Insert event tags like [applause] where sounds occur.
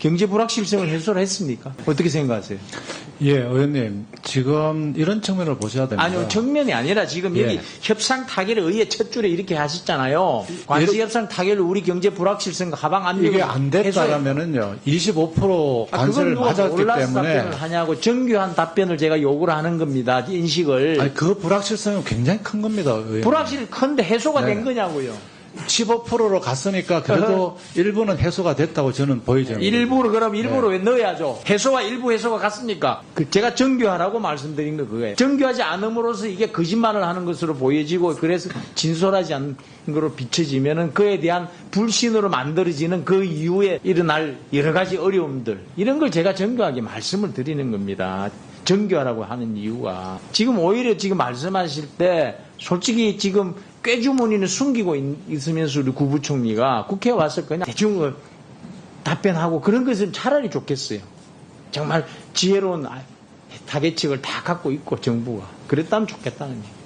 경제 불확실성을 해소를 했습니까? 어떻게 생각하세요? 예, 의원님. 지금 이런 측면을 보셔야 됩니다. 아니요, 정면이 아니라 지금 예. 여기 협상 타결에 의해 첫 줄에 이렇게 하셨잖아요. 관세 협상 타결로 우리 경제 불확실성 하방 압력을 이게 안 됐다라면은요, 25% 아, 관세를 누가 맞았기 때문에. 답변을 하냐고 정교한 답변을 제가 요구를 하는 겁니다. 인식을. 아니, 그 불확실성은 굉장히 큰 겁니다, 의원님. 불확실이 큰데 해소가 네. 된 거냐고요. 15%로 갔으니까 그래도 [laughs] 일부는 해소가 됐다고 저는 보이죠. 일부러 그럼 일부러 네. 왜 넣어야죠? 해소와 일부 해소가 같습니까? 그 제가 정교하라고 말씀드린 거 그거예요. 정교하지 않음으로써 이게 거짓말을 하는 것으로 보여지고 그래서 진솔하지 않은 거로 비춰지면은 그에 대한 불신으로 만들어지는 그 이후에 일어날 여러 가지 어려움들 이런 걸 제가 정교하게 말씀을 드리는 겁니다. 정교하라고 하는 이유가 지금 오히려 지금 말씀하실 때 솔직히 지금 꾀주머니는 숨기고 있- 있으면서 우리 구부총리가 국회에 와서 그냥 어, 답변하고 그런 것은 차라리 좋겠어요. 정말 지혜로운 아- 타겟책을 다 갖고 있고 정부가 그랬다면 좋겠다는 얘기.